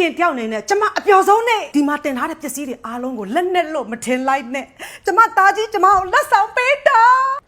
ခင်တယောက်အနေနဲ့ကျမအပျော်ဆုံးနဲ့ဒီမှာတင်ထားတဲ့ပစ္စည်းတွေအားလုံးကိုလက်နဲ့လို့မထင်လိုက်နဲ့ကျမသားကြီးကျမကိုလက်ဆောင်ပေးတာ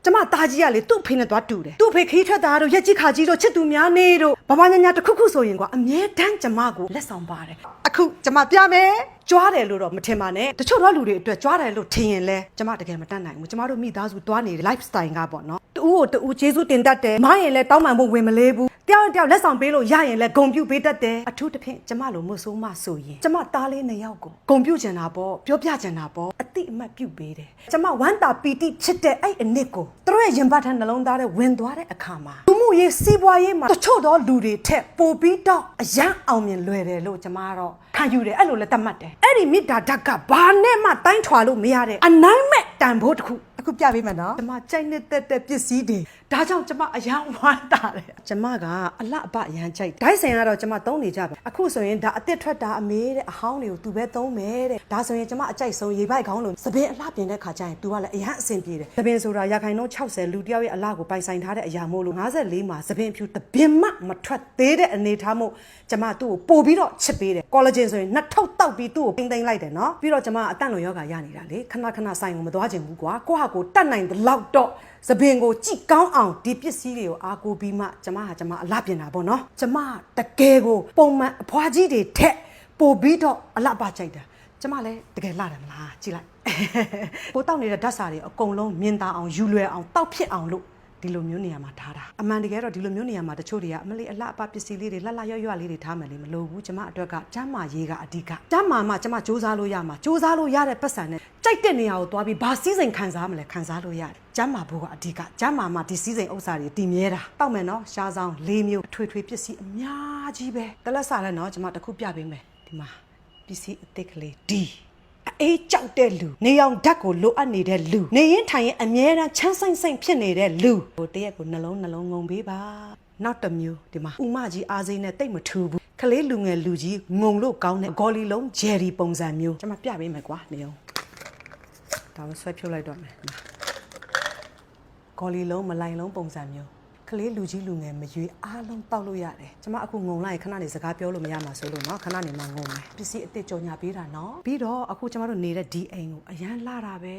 ကျမသားကြီးကလေသူ့ဖေနဲ့သွားတူတယ်သူ့ဖေခီးထွက်တာတို့ရက်ကြီးခါကြီးတို့ချစ်သူများနေတို့ဘာဘာညာညာတစ်ခုခုဆိုရင်ကွာအမြဲတမ်းကျမကိုလက်ဆောင်ပါတယ်အခုကျမပြမယ်ကြွားတယ်လို့တော့မထင်ပါနဲ့တချို့တော့လူတွေအတွက်ကြွားတယ်လို့ထင်ရင်လဲကျမတကယ်မတတ်နိုင်ဘူးကျမတို့မိသားစုသွားနေတဲ့ lifestyle ကပေါ့နော်တူကိုတူကျေးဇူးတင်တတ်တယ်မရင်လဲတောင်းပန်ဖို့ဝင်မလေးဘူးတယောက်နဲ့တယောက်လက်ဆောင်ပေးလို့ရရင်လဲဂုံပြုတ်ပေးတတ်တယ်အထူးသဖြင့်ကျမလိုမဆိုးမဆိုရင်ကျမသားလေးနှစ်ယောက်ကိုဂုံပြုတ်ချင်တာပေါ့ပြောပြချင်တာပေါ့ အတိအမှတ်ပြုတ်ပေးတယ်ကျမဝမ်းတာပီတိဖြစ်တဲ့အဲ့အနစ်ကိုသူတို့ရဲ့ရင်ပတ်ထနှလုံးသားထဲဝင်သွားတဲ့အခါမှာလူမှုရေးစီးပွားရေးမှာတချို့သောလူတွေထက်ပိုပြီးတော့အယံအောင်မြင်လွယ်တယ်လို့ကျမကတော့ခံယူတယ်အဲ့လိုလည်းသတ်မှတ်တယ်အဲ့ဒီမေတ္တာဓာတ်ကဘာနဲ့မှတိုင်းထွာလို့မရတဲ့အနိုင်မဲ့တန်ဖိုးတစ်ခုအခုပြပေးမယ်နော်ကျမကြိုက်နေတဲ့တဲ့ပစ္စည်းတွေ ဒါကြောင့်ကျမအယံဝမ်းတာတယ်ကျမကအလှအပအယံကြိုက်ဒိုက်ဆန်ကတော့ကျမသုံးနေကြပဲအခုဆိုရင်ဒါအစ်စ်ထွက်တာအမေတဲ့အဟောင်းတွေကိုသူပဲသုံးမယ်တဲ့ဒါဆိုရင်ကျမအကြိုက်ဆုံးရေပိုက်ခေါင်းလို့သပင်အလှပြင်တဲ့ခါကျရင် तू ကလည်းအယံအဆင်ပြေတယ်သပင်ဆိုတာရာခိုင်နှုန်း60လူတစ်ယောက်ရဲ့အလှကိုပိုင်ဆိုင်ထားတဲ့အရာမို့လို့54မှာသပင်ဖြူသပင်မမထွက်သေးတဲ့အနေထားမို့ကျမသူ့ကိုပို့ပြီးတော့ချစ်ပေးတယ်ကောလာဂျင်ဆိုရင်နှစ်ထုပ်တောက်ပြီးသူ့ကိုပိမ့်သိမ့်လိုက်တယ်နော်ပြီးတော့ကျမအတန့်လိုယောဂရနေတာလေခဏခဏဆိုင်ကိုမသွားချင်ဘူးကွာကိုဟာကိုတတ်နိုင်တဲ့လောက်တော့သပင်ကိုကြိကောင်းအောင်ဒီပစ္စည်းတွေကိုအားကိုးပြီးမှကျမဟာကျမအလှပြင်တာပေါ့နော်ကျမတကယ်ကိုပုံမှန်အဖွားကြီးတွေထက်ပို့ပြီးတော့အလှပကြိုက်တာကျမလည်းတကယ်လှတယ်မလားကြည့်လိုက်ကိုတောက်နေတဲ့ဓာတ်စာတွေအကုန်လုံးမြင်သာအောင်ယူလွယ်အောင်တောက်ဖြစ်အောင်လို့ ဒီလိုမျိုးနေရာမှာထားတာအမှန်တကယ်တော့ဒီလိုမျိုးနေရာမှာတချို့တွေကအမလေးအလှအပပစ္စည်းလေးတွေလှလှရွရွလေးတွေထားမယ်လေမလိုဘူးကျမအတွက်ကကျမ်းမာရေးကအဓိကကျမ်းမာမှကျမစူးစမ်းလို့ရမှာစူးစမ်းလို့ရတဲ့ပတ်စံနဲ့ကြိုက်တဲ့နေရာကိုသွားပြီးဘာစည်းစိမ်ခံစားမလဲခံစားလို့ရတယ်ကျမ်းမာဖို့ကအဓိကကျမ်းမာမှဒီစည်းစိမ်ဥစ္စာတွေတည်မြဲတာတောက်မယ်နော်ရှားဆောင်လေးမျိုးထွေထွေပစ္စည်းအများကြီးပဲတလက်စားလဲနော်ကျမတစ်ခုပြပေးမယ်ဒီမှာပစ္စည်းအသစ်ကလေးဒီ အေးကြောက်တဲ့လူနေအောင်ဓာတ်ကိုလိုအပ်နေတဲ့လူနေရင်ထိုင်ရင်အမြဲတမ်းချမ်းဆိုင်ဆိုင်ဖြစ်နေတဲ့လူဟိုတရက်ကိုနှလုံးနှလုံးငုံပေးပါနောက်တစ်မျိုးဒီမှာဥမကြီးအားစိမ်းနဲ့တိတ်မထူဘူးခလေးလူငယ်လူကြီးငုံလို့ကောင်းတဲ့ဂေါ်လီလုံးဂျယ်ရီပုံစံမျိုးကျွန်မပြပေးမယ်ကွာနေအောင်ဒါကိုဆွဲဖြုတ်လိုက်တော့မယ်ဒီမှာဂေါ်လီလုံးမလိုင်လုံးပုံစံမျိုးက လေးလူကြီးလူငယ်မရွေးအားလုံးတောက်လို့ရတယ်ကျမအခုငုံလိုက်ခဏနေစကားပြောလို့မရမှာဆိုလို့เนาะခဏနေမှငုံမယ်ပစ္စည်းအစ်စ်ကြော်ညာပေးတာเนาะပြီးတော့အခုကျမတို့နေတဲ့ဒီအိမ်ကိုအရန်လာတာပဲ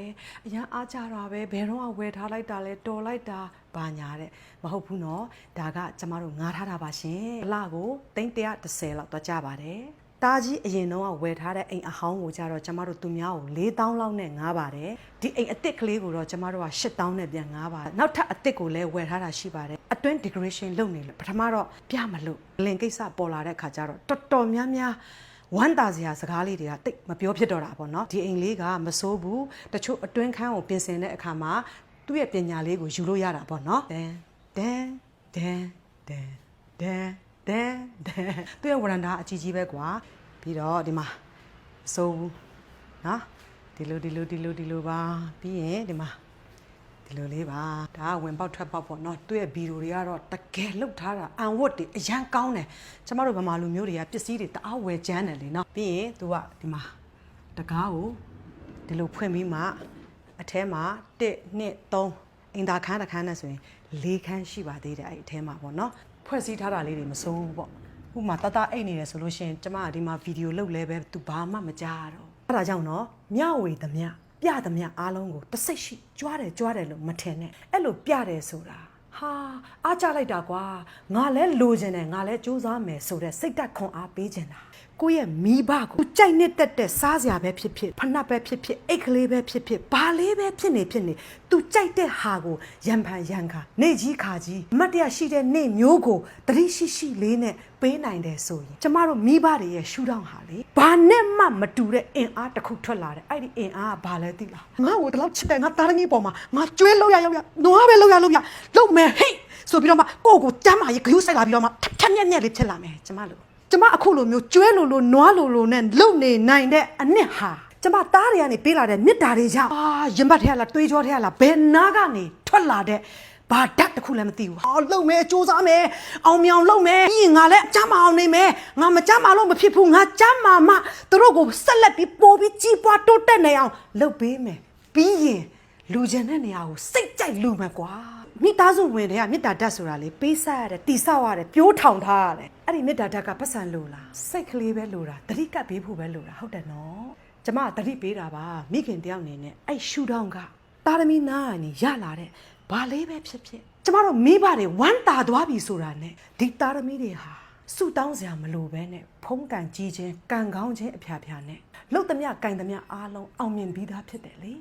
အရန်အားကြတာပဲဘယ်တော့ဝယ်ထားလိုက်တာလဲတော်လိုက်တာဘာညာတဲ့မဟုတ်ဘူးเนาะဒါကကျမတို့ငားထားတာပါရှင်အလှကို330လောက်တော့ကြပါတယ် တာကြီးအရင်တော့ဝယ်ထားတဲ့အိမ်အဟောင်းကိုကြတော့ကျမတို့သူများကို4000လောက်နဲ့ငားပါတယ်ဒီအိမ်အစ်စ်ကလေးကိုတော့ကျမတို့က8000နဲ့ပြန်ငားပါတယ်နောက်ထပ်အစ်စ်ကိုလည်းဝယ်ထားတာရှိပါတယ်အတွင်း decoration လုပ်နေလို့ပထမတော့ပြမလို့လင်ကိစ္စပေါ်လာတဲ့ခါကျတော့တော်တော်များများဝမ်းတာစရာစကားလေးတွေကတိတ်မပြောဖြစ်တော့တာပေါ့နော်ဒီအိမ်လေးကမစိုးဘူးတချို့အတွင်းခန်းကိုပြင်ဆင်တဲ့အခါမှာသူ့ရဲ့ပညာလေးကိုယူလို့ရတာပေါ့နော်ဒန်ဒန်ဒန်ဒန် ဒန်ဒန်ဒန်သူ့ရဲ့ဝရန်တာအကြီးကြီးပဲကွာပြီးတော့ဒီမှာမစိုးဘူးနော်ဒီလိုဒီလိုဒီလိုဒီလိုပါပြီးရင်ဒီမှာဒီလိုလေးပါဒါကဝင်ပေါက်ထွက်ပေါက်ပေါ့နော်သူ့ရဲ့ဗီဒီယိုတွေကတော့တကယ်လှုပ်ထားတာအန်ဝတ်တွေအရန်ကောင်းတယ်ကျမတို့ဗမာလူမျိုးတွေကပစ္စည်းတွေတအားဝယ်ကျန်းတယ်လေနော်ပြီးရင်သူကဒီမှာတကားကိုဒီလိုဖွင့်ပြီးမှအထဲမှာ1 2 3အင်တာခန်းတစ်ခန်းနဲ့ဆိုရင်၄ခန်းရှိပါသေးတယ်အဲ့ဒီအထဲမှာပေါ့နော် ဖွဲ့စည်းထားတာလေးတွေမစိုးဘူးပေါ့ဥပမာတတအိတ်နေတယ်ဆိုလို့ရှိရင်ကျမကဒီမှာဗီဒီယိုလုပ်လဲပဲသူဘာမှမကြားရတော့အဲ့ဒါကြောင့်နော်မျှဝေသမျှပြသမျှအားလုံးကိုတစိတ်ရှိကြွားတယ်ကြွားတယ်လို့မထင်နဲ့အဲ့လိုပြတယ်ဆိုတာဟာအားကြလိုက်တာကွာငါလဲလိုချင်တယ်ငါလဲစူးစမ်းမယ်ဆိုတဲ့စိတ်တက်ခွန်အားပေးချင်တာကိုယ့်ရဲ့မိဘကိုကြိုက်နှစ်သက်တဲ့စားစရာပဲဖြစ်ဖြစ်ဖနှက်ပဲဖြစ်ဖြစ်အိတ်ကလေးပဲဖြစ်ဖြစ်ဘာလေးပဲဖြစ်နေဖြစ်နေ तू ကြိုက်တဲ့ဟာကိုရံဖန်ရံခါနေကြီးခါကြီးအမတ်တရရှိတဲ့နေမျိုးကိုတတိရှိရှိလေးနဲ့ပေးနိုင်တယ်ဆိုရင်ကျမတို့မိဘတွေရဲ့ရှူထောင့်ဟာလေဘာနဲ့မှမတူတဲ့အင်အားတစ်ခုထွက်လာတယ်အဲ့ဒီအင်အားကဘာလဲသိလားငါ့ကိုတလောက်ချစ်တယ်ငါသားသမီးပေါ်မှာငါကျွေးလို့ရရောက်ရနွားပဲလို့ရလို့ရလုံမယ်ဟိတ်ဆိုပြီးတော့မှကိုယ့်ကိုတမ်းမာရေးဂယုစိုက်လာပြီးတော့မှထက်ထက်မြက်မြက်လေးဖြစ်လာမယ်ကျမတို့ ကျမအခုလိုမျိုးကျွဲလိုလိုနွားလိုလိုနဲ့လုံနေနိုင်တဲ့အနှစ်ဟာကျမသားတွေကနေပေးလာတဲ့မြစ်တာတွေကြောင့်အာရင်ဘတ်ထဲကလားတွေးကြောထဲကလားဘယ်နာကနေထွက်လာတဲ့ဘာဓာတ်တစ်ခုလည်းမသိဘူး။အော်လုံမယ်စူးစမ်းမယ်အောင်မြောင်လုံမယ်ပြီးရင်ငါလည်းကြမ်းမအောင်နေမယ်ငါမကြမ်းမလို့မဖြစ်ဘူးငါကြမ်းမာမှသူတို့ကိုဆက်လက်ပြီးပို့ပြီးကြီးပွားတိုးတက်နေအောင်လုပ်ပေးမယ်ပြီးရင်လူကျန်တဲ့နေရာကိုစိတ်ကြိုက်လူမယ်ကွာ မိသားစုဝင်တွေကမေတ္တာဓာတ်ဆိုတာလေပေးဆက်ရတယ်တိဆောက်ရတယ်ပြိုးထောင်ထားရတယ်အဲ့ဒီမေတ္တာဓာတ်ကပတ်စံလို့လားစိတ်ကလေးပဲလို့တာတတိကပ်ပေးဖို့ပဲလို့တာဟုတ်တယ်နော်ကျမကတတိပေးတာပါမိခင်တယောက်အနေနဲ့အဲ့ရှူတောင်းကတာရမီနာကနေရလာတဲ့ဘာလေးပဲဖြစ်ဖြစ်ကျမတို့မိဘတွေဝမ်းတာသွားပြီဆိုတာနဲ့ဒီတာရမီတွေဟာဆူတောင်းစရာမလိုပဲနဲ့ဖုံးကန်ကြီးခြင်းကံကောင်းခြင်းအဖျားဖျားနဲ့လှုပ်သမျှကင်သမျှအားလုံးအောင်မြင်ပြီးသားဖြစ်တယ်လေ